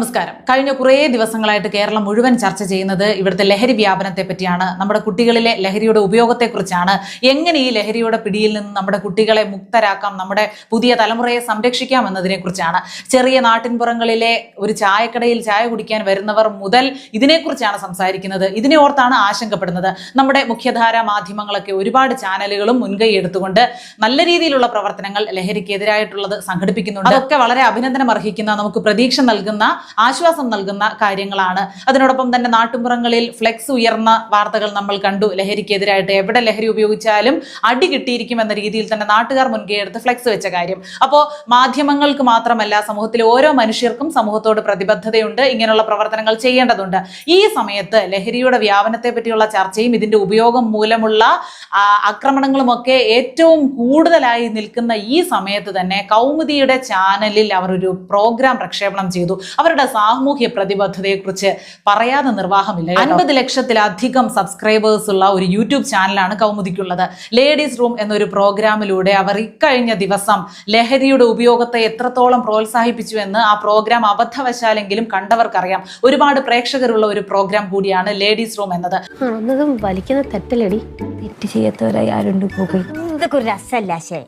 നമസ്കാരം. കഴിഞ്ഞ കുറേ ദിവസങ്ങളായിട്ട് കേരളം മുഴുവൻ ചർച്ച ചെയ്യുന്നത് ഇവിടുത്തെ ലഹരി വ്യാപനത്തെ പറ്റിയാണ്. നമ്മുടെ കുട്ടികളിലെ ലഹരിയുടെ ഉപയോഗത്തെക്കുറിച്ചാണ്. എങ്ങനെ ഈ ലഹരിയുടെ പിടിയിൽ നിന്ന് നമ്മുടെ കുട്ടികളെ മുക്തരാക്കാം നമ്മുടെ പുതിയ തലമുറയെ സംരക്ഷിക്കാം എന്നതിനെക്കുറിച്ചാണ്. ചെറിയ നാട്ടിൻപുറങ്ങളിലെ ഒരു ചായക്കടയിൽ ചായ കുടിക്കാൻ വരുന്നവർ മുതൽ ഇതിനെക്കുറിച്ചാണ് സംസാരിക്കുന്നത്. ഇതിനെ ഓർത്താണ് ആശങ്കപ്പെടുന്നത്. നമ്മുടെ മുഖ്യധാര മാധ്യമങ്ങളൊക്കെ ഒരുപാട് ചാനലുകളും മുൻകൈ എടുത്തുകൊണ്ട് നല്ല രീതിയിലുള്ള പ്രവർത്തനങ്ങൾ ലഹരിക്കെതിരായിട്ടുള്ളത് സംഘടിപ്പിക്കുന്നുണ്ട്. അതൊക്കെ വളരെ അഭിനന്ദനം അർഹിക്കുന്ന നമുക്ക് പ്രതീക്ഷ നൽകുന്ന ആശ്വാസം നൽകുന്ന കാര്യങ്ങളാണ്. അതിനോടൊപ്പം തന്നെ നാട്ടുമ്പുറങ്ങളിൽ ഫ്ലെക്സ് ഉയർന്ന വാർത്തകൾ നമ്മൾ കണ്ടു. ലഹരിക്കെതിരായിട്ട് എവിടെ ലഹരി ഉപയോഗിച്ചാലും അടി കിട്ടിയിരിക്കും എന്ന രീതിയിൽ തന്നെ നാട്ടുകാർ മുൻകൈയെടുത്ത് ഫ്ലെക്സ് വെച്ച കാര്യം. അപ്പോൾ മാധ്യമങ്ങൾക്ക് മാത്രമല്ല സമൂഹത്തിലെ ഓരോ മനുഷ്യർക്കും സമൂഹത്തോട് പ്രതിബദ്ധതയുണ്ട്. ഇങ്ങനെയുള്ള പ്രവർത്തനങ്ങൾ ചെയ്യേണ്ടതുണ്ട്. ഈ സമയത്ത് ലഹരിയുടെ വ്യാപനത്തെ പറ്റിയുള്ള ചർച്ചയും ഇതിന്റെ ഉപയോഗം മൂലമുള്ള ആക്രമണങ്ങളും ആക്രമണങ്ങളുമൊക്കെ ഏറ്റവും കൂടുതലായി നിൽക്കുന്ന ഈ സമയത്ത് തന്നെ കൗമുദിയുടെ ചാനലിൽ അവർ ഒരു പ്രോഗ്രാം പ്രക്ഷേപണം ചെയ്തു. അവരുടെ സാമൂഹ്യ പ്രതിബദ്ധതയെക്കുറിച്ച് പറയാതെ നിർവാഹമില്ല അൻപത് ലക്ഷത്തിലധികം സബ്സ്ക്രൈബേഴ്സ് ഉള്ള ഒരു യൂട്യൂബ് ചാനലാണ് കൗമുദിക്കുള്ളത്. ലേഡീസ് റൂം എന്നൊരു പ്രോഗ്രാമിലൂടെ അവർ ഇക്കഴിഞ്ഞ ദിവസം ലഹരിയുടെ ഉപയോഗത്തെ എത്രത്തോളം പ്രോത്സാഹിപ്പിച്ചു എന്ന് ആ പ്രോഗ്രാം അബദ്ധവശാലെങ്കിലും കണ്ടവർക്കറിയാം. ഒരുപാട് പ്രേക്ഷകരുള്ള ഒരു പ്രോഗ്രാം കൂടിയാണ് ലേഡീസ് റൂം എന്നത്. വലിക്കുന്ന തെറ്റല്ലടി. തെറ്റ് ചെയ്യാത്തവരായി ആരുണ്ട് ഇതൊക്കെ ഒരു രസമല്ല ശേ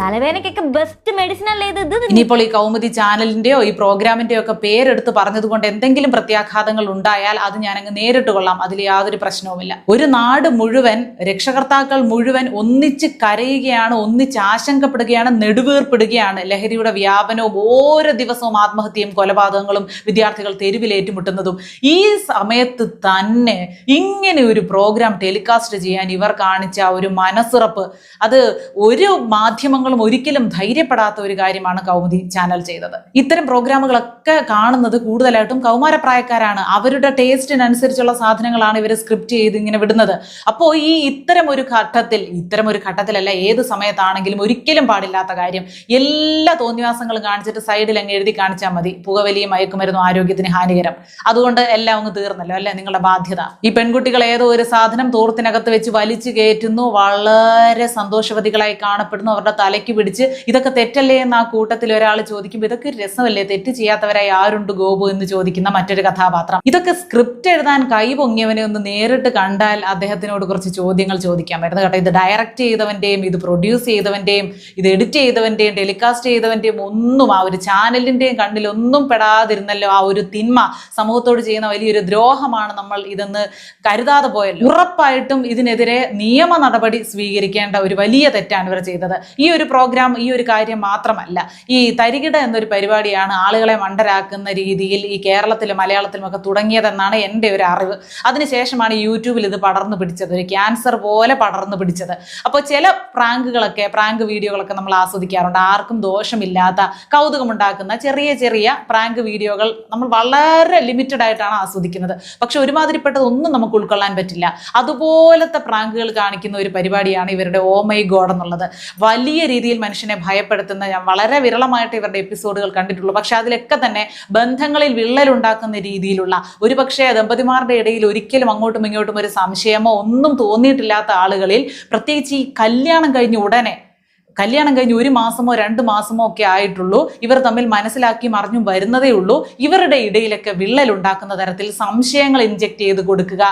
തലവേദനക്കൊക്കെ ബെസ്റ്റ് മെഡിസിൻ അല്ലേ ഇത്? ഇനിയിപ്പോൾ ഈ കൗമുദി ചാനലിന്റെയോ ഈ പ്രോഗ്രാമിന്റെയോ ഒക്കെ പേരെടുത്ത് പറഞ്ഞതുകൊണ്ട് എന്തെങ്കിലും പ്രത്യാഘാതങ്ങൾ ഉണ്ടായാൽ അത് ഞാൻ അങ്ങ് നേരിട്ട് കൊള്ളാം. അതിൽ യാതൊരു പ്രശ്നവുമില്ല. ഒരു നാട് മുഴുവൻ രക്ഷകർത്താക്കൾ മുഴുവൻ ഒന്നിച്ച് കരയുകയാണ് ഒന്നിച്ച് ആശങ്കപ്പെടുകയാണ് നെടുവേർപ്പെടുകയാണ്. ലഹരിയുടെ വ്യാപനവും ഓരോ ദിവസവും ആത്മഹത്യയും കൊലപാതകങ്ങളും വിദ്യാർത്ഥികൾ തെരുവിൽ ഏറ്റുമുട്ടുന്നതും ഈ സമയത്ത് തന്നെ ഇങ്ങനെ ഒരു പ്രോഗ്രാം ടെലികാസ്റ്റ് ചെയ്യാൻ ഇവർ കാണിച്ച ഒരു മനസ്സുറപ്പ് അത് ഒരു മാധ്യമങ്ങളും ഒരിക്കലും ധൈര്യപ്പെടാത്ത ഒരു കാര്യമാണ് കൗമുദി ചാനൽ ചെയ്തത്. ഇത്തരം പ്രോഗ്രാമുകളൊക്കെ കാണുന്നത് കൂടുതലായിട്ടും കൗമാരപ്രായക്കാരാണ്. അവരുടെ ടേസ്റ്റിനനുസരിച്ചുള്ള സാധനങ്ങളാണ് ഇവർ സ്ക്രിപ്റ്റ് ചെയ്ത് ഇങ്ങനെ വിടുന്നത്. അപ്പോൾ ഈ ഇത്തരം ഒരു ഘട്ടത്തിൽ ഇത്തരം ഒരു ഘട്ടത്തിലല്ല ഏത് സമയത്താണെങ്കിലും ഒരിക്കലും പാടില്ലാത്ത കാര്യം എല്ലാ തോന്നിവാസങ്ങളും കാണിച്ചിട്ട് സൈഡിൽ അങ്ങ് എഴുതി കാണിച്ചാൽ മതി. പുകവലിയും മയക്കുമരുന്നും ആരോഗ്യത്തിന് ഹാനികരം. അതുകൊണ്ട് എല്ലാം അങ്ങ് തീർന്നല്ലോ അല്ലെ? നിങ്ങളുടെ ബാധ്യത. ഈ പെൺകുട്ടികൾ ഏതോ ഒരു സാധനം തോർത്തിനകത്ത് വെച്ച് വലിച്ചു കയറ്റുന്നു വളരെ സന്തോഷവതികളായി കാണപ്പെടുന്നു അവരുടെ തലയ്ക്ക് പിടിച്ച് ഇതൊക്കെ തെറ്റല്ലേ എന്ന് ആ കൂട്ടത്തിൽ ഒരാൾ ചോദിക്കുമ്പോൾ ഇതൊക്കെ ഒരു രസമല്ലേ? തെറ്റ് ചെയ്യാത്തവരായി ആരുണ്ട് ഗോപു എന്ന് ചോദിക്കുന്ന മറ്റൊരു കഥാപാത്രം. ഇതൊക്കെ സ്ക്രിപ്റ്റ് എഴുതാൻ കൈ പൊങ്ങിയവനെ ഒന്ന് നേരിട്ട് കണ്ടാൽ അദ്ദേഹത്തിനോട് കുറച്ച് ചോദ്യങ്ങൾ ചോദിക്കാൻ വരുന്നത് കേട്ടോ. ഇത് ഡയറക്റ്റ് ചെയ്തവന്റെയും ഇത് പ്രൊഡ്യൂസ് ചെയ്തവന്റെയും ഇത് എഡിറ്റ് ചെയ്തവന്റെയും ടെലികാസ്റ്റ് ചെയ്തവന്റെയും ഒന്നും ആ ഒരു ചാനലിന്റെയും കണ്ണിൽ ഒന്നും പെടാതിരുന്നല്ലോ ആ ഒരു തിന്മ. സമൂഹത്തോട് ചെയ്യുന്ന വലിയൊരു ദ്രോഹമാണ് നമ്മൾ ഇതെന്ന് കരുതാതെ പോയല്ലോ. ഉറപ്പായിട്ടും ഇതിനെതിരെ നിയമ നടപടി സ്വീകരിക്കേണ്ട ഒരു വലിയ തെറ്റാണ് ഇവർ ചെയ്തത്. ഈ ഒരു പ്രോഗ്രാം ഈ ഒരു കാര്യം മാത്രമല്ല. ഈ തരികിട എന്നൊരു പരിപാടിയാണ് ആളുകളെ മണ്ടരാക്കുന്ന രീതിയിൽ ഈ കേരളത്തിലും മലയാളത്തിലും ഒക്കെ തുടങ്ങിയതെന്നാണ് എന്റെ ഒരു അറിവ്. അതിനുശേഷമാണ് യൂട്യൂബിൽ ഇത് പടർന്നു പിടിച്ചത് ഒരു ക്യാൻസർ പോലെ പടർന്നു പിടിച്ചത്. അപ്പോൾ ചില പ്രാങ്കുകളൊക്കെ പ്രാങ്ക് വീഡിയോകളൊക്കെ നമ്മൾ ആസ്വദിക്കാറുണ്ട്. ആർക്കും ദോഷമില്ലാത്ത കൗതുകമുണ്ടാക്കുന്ന ചെറിയ ചെറിയ പ്രാങ്ക് വീഡിയോകൾ നമ്മൾ വളരെ ലിമിറ്റഡ് ആയിട്ടാണ് ആസ്വദിക്കുന്നത്. പക്ഷെ ഒരുമാതിരിപ്പെട്ടതൊന്നും നമുക്ക് ഉൾക്കൊള്ളാൻ പറ്റില്ല. അതുപോലത്തെ പ്രാങ്കുകൾ കാണിക്കുന്ന ഒരു പരിപാടിയാണ് ഇവരുടെ ഓമൈ ഗോഡ് എന്നുള്ളത്. വലിയ രീതിയിൽ മനുഷ്യനെ ഭയപ്പെടുത്തുന്ന ഞാൻ വളരെ വിരളമായിട്ട് ഇവരുടെ എപ്പിസോഡുകൾ കണ്ടിട്ടുള്ളൂ. പക്ഷെ അതിലൊക്കെ തന്നെ ബന്ധങ്ങളിൽ വിള്ളലുണ്ടാക്കുന്ന രീതിയിലുള്ള ഒരുപക്ഷെ ദമ്പതിമാരുടെ ഇടയിൽ ഒരിക്കലും അങ്ങോട്ടും ഇങ്ങോട്ടും ഒരു സംശയമോ ഒന്നും തോന്നിയിട്ടില്ലാത്ത ആളുകളിൽ പ്രത്യേകിച്ച് ഈ കല്യാണം കഴിഞ്ഞ ഉടനെ കല്യാണം കഴിഞ്ഞ് ഒരു മാസമോ രണ്ട് മാസമോ ഒക്കെ ആയിട്ടുള്ളൂ. ഇവർ തമ്മിൽ മനസ്സിലാക്കി മറിഞ്ഞും വരുന്നതേ ഉള്ളൂ. ഇവരുടെ ഇടയിലൊക്കെ വിള്ളൽ ഉണ്ടാക്കുന്ന തരത്തിൽ സംശയങ്ങൾ ഇൻജെക്ട് ചെയ്ത് കൊടുക്കുക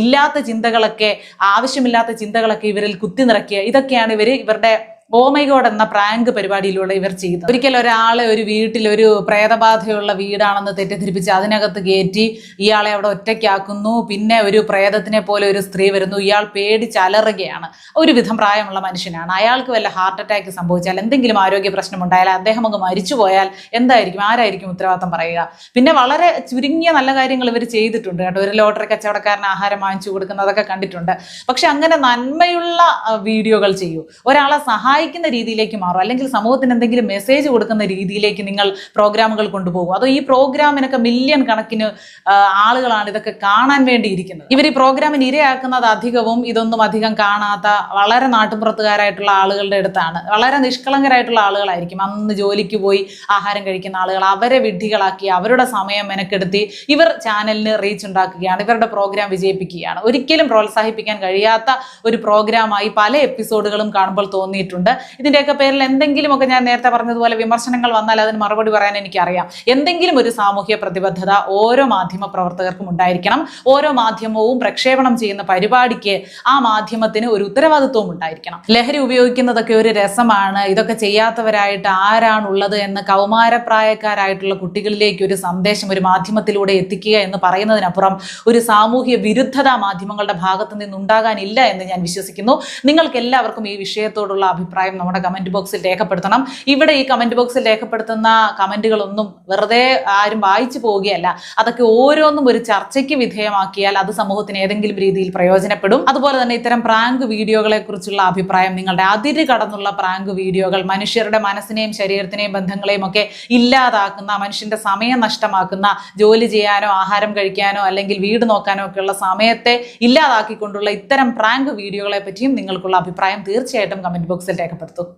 ഇല്ലാത്ത ചിന്തകളൊക്കെ ആവശ്യമില്ലാത്ത ചിന്തകളൊക്കെ ഇവരിൽ കുത്തി നിറയ്ക്കുക ഇതൊക്കെയാണ് ഇവർ ഇവരുടെ ഓമൈഗോഡ് എന്ന പ്രാങ്ക് പരിപാടിയിലൂടെ ഇവർ ചെയ്തു. ഒരിക്കൽ ഒരാളെ ഒരു വീട്ടിൽ ഒരു പ്രേതബാധയുള്ള വീടാണെന്ന് തെറ്റിദ്ധരിപ്പിച്ച് അതിനകത്ത് കയറ്റി ഇയാളെ അവിടെ ഒറ്റയ്ക്കാക്കുന്നു. പിന്നെ ഒരു പ്രേതത്തിനെ പോലെ ഒരു സ്ത്രീ വരുന്നു. ഇയാൾ പേടി ചലറുകയാണ് ഒരുവിധം പ്രായമുള്ള മനുഷ്യനാണ്. അയാൾക്ക് വല്ല ഹാർട്ട് അറ്റാക്ക് സംഭവിച്ചാൽ എന്തെങ്കിലും ആരോഗ്യ പ്രശ്നം ഉണ്ടായാൽ അദ്ദേഹം അങ്ങ് മരിച്ചു പോയാൽ എന്തായിരിക്കും? ആരായിരിക്കും ഉത്തരവാദിത്തം പറയുക? പിന്നെ വളരെ ചുരുങ്ങിയ നല്ല കാര്യങ്ങൾ ഇവർ ചെയ്തിട്ടുണ്ട് കേട്ടോ. ഒരു ലോട്ടറി കച്ചവടക്കാരന് ആഹാരം വാങ്ങിച്ചു കൊടുക്കുന്നതൊക്കെ കണ്ടിട്ടുണ്ട്. പക്ഷെ അങ്ങനെ നന്മയുള്ള വീഡിയോകൾ ചെയ്യൂ. ഒരാളെ സഹായിക്കുന്ന രീതിയിലേക്ക് മാറും. അല്ലെങ്കിൽ സമൂഹത്തിന് എന്തെങ്കിലും മെസ്സേജ് കൊടുക്കുന്ന രീതിയിലേക്ക് നിങ്ങൾ പ്രോഗ്രാമുകൾ കൊണ്ടുപോകും. അതോ ഈ പ്രോഗ്രാമിനൊക്കെ മില്യൺ കണക്കിന് ആളുകളാണ് ഇതൊക്കെ കാണാൻ വേണ്ടിയിരിക്കുന്നത്. ഇവർ ഈ പ്രോഗ്രാമിന് ഇരയാക്കുന്നത് അധികവും ഇതൊന്നും അധികം കാണാത്ത വളരെ നാട്ടുപുറത്തുകാരായിട്ടുള്ള ആളുകളുടെ അടുത്താണ്. വളരെ നിഷ്കളങ്കരായിട്ടുള്ള ആളുകളായിരിക്കും. അന്ന് ജോലിക്ക് പോയി ആഹാരം കഴിക്കുന്ന ആളുകൾ അവരെ വിഡ്ഢികളാക്കി അവരുടെ സമയം മെനക്കെടുത്തി ഇവർ ചാനലിന് റീച്ച് ഉണ്ടാക്കുകയാണ്. ഇവരുടെ പ്രോഗ്രാം വിജയിപ്പിക്കുകയാണ്. ഒരിക്കലും പ്രോത്സാഹിപ്പിക്കാൻ കഴിയാത്ത ഒരു പ്രോഗ്രാമായി പല എപ്പിസോഡുകളും കാണുമ്പോൾ തോന്നിയിട്ടുണ്ട്. ചെയ്തിട്ടുണ്ട് ഇതിന്റെയൊക്കെ പേരിൽ എന്തെങ്കിലുമൊക്കെ ഞാൻ നേരത്തെ പറഞ്ഞതുപോലെ വിമർശനങ്ങൾ വന്നാൽ അതിന് മറുപടി പറയാൻ എനിക്കറിയാം. എന്തെങ്കിലും ഒരു സാമൂഹ്യ പ്രതിബദ്ധത ഓരോ മാധ്യമ പ്രവർത്തകർക്കും ഉണ്ടായിരിക്കണം. ഓരോ മാധ്യമവും പ്രക്ഷേപണം ചെയ്യുന്ന പരിപാടിക്ക് ആ മാധ്യമത്തിന് ഒരു ഉത്തരവാദിത്വവും ഉണ്ടായിരിക്കണം. ലഹരി ഉപയോഗിക്കുന്നതൊക്കെ ഒരു രസമാണ്. ഇതൊക്കെ ചെയ്യാത്തവരായിട്ട് ആരാണുള്ളത് എന്ന് കൗമാരപ്രായക്കാരായിട്ടുള്ള കുട്ടികളിലേക്ക് ഒരു സന്ദേശം ഒരു മാധ്യമത്തിലൂടെ എത്തിക്കുക എന്ന് പറയുന്നതിനപ്പുറം ഒരു സാമൂഹ്യ വിരുദ്ധത മാധ്യമങ്ങളുടെ ഭാഗത്ത് നിന്നുണ്ടാകാനില്ല എന്ന് ഞാൻ വിശ്വസിക്കുന്നു. നിങ്ങൾക്ക് എല്ലാവർക്കും ഈ വിഷയത്തോടുള്ള അഭിപ്രായം നമ്മുടെ കമന്റ് ബോക്സിൽ രേഖപ്പെടുത്തണം. ഇവിടെ ഈ കമന്റ് ബോക്സിൽ രേഖപ്പെടുത്തുന്ന കമന്റുകളൊന്നും വെറുതെ ആരും വായിച്ചു പോവുകയല്ല. അതൊക്കെ ഓരോന്നും ഒരു ചർച്ചയ്ക്ക് വിധേയമാക്കിയാൽ അത് സമൂഹത്തിന് ഏതെങ്കിലും രീതിയിൽ പ്രയോജനപ്പെടും. അതുപോലെ തന്നെ ഇത്തരം പ്രാങ്ക് വീഡിയോകളെ കുറിച്ചുള്ള അഭിപ്രായം നിങ്ങളുടെ അതിര് കടന്നുള്ള പ്രാങ്ക് വീഡിയോകൾ മനുഷ്യരുടെ മനസ്സിനെയും ശരീരത്തിനെയും ബന്ധങ്ങളെയും ഒക്കെ ഇല്ലാതാക്കുന്ന മനുഷ്യന്റെ സമയം നഷ്ടമാക്കുന്ന ജോലി ചെയ്യാനോ ആഹാരം കഴിക്കാനോ അല്ലെങ്കിൽ വീട് നോക്കാനോ ഒക്കെയുള്ള സമയത്തെ ഇല്ലാതാക്കിക്കൊണ്ടുള്ള ഇത്തരം പ്രാങ്ക് വീഡിയോകളെ പറ്റിയും നിങ്ങൾക്കുള്ള അഭിപ്രായം തീർച്ചയായിട്ടും കമന്റ് ബോക്സിൽ രേഖപ്പെടുത്തും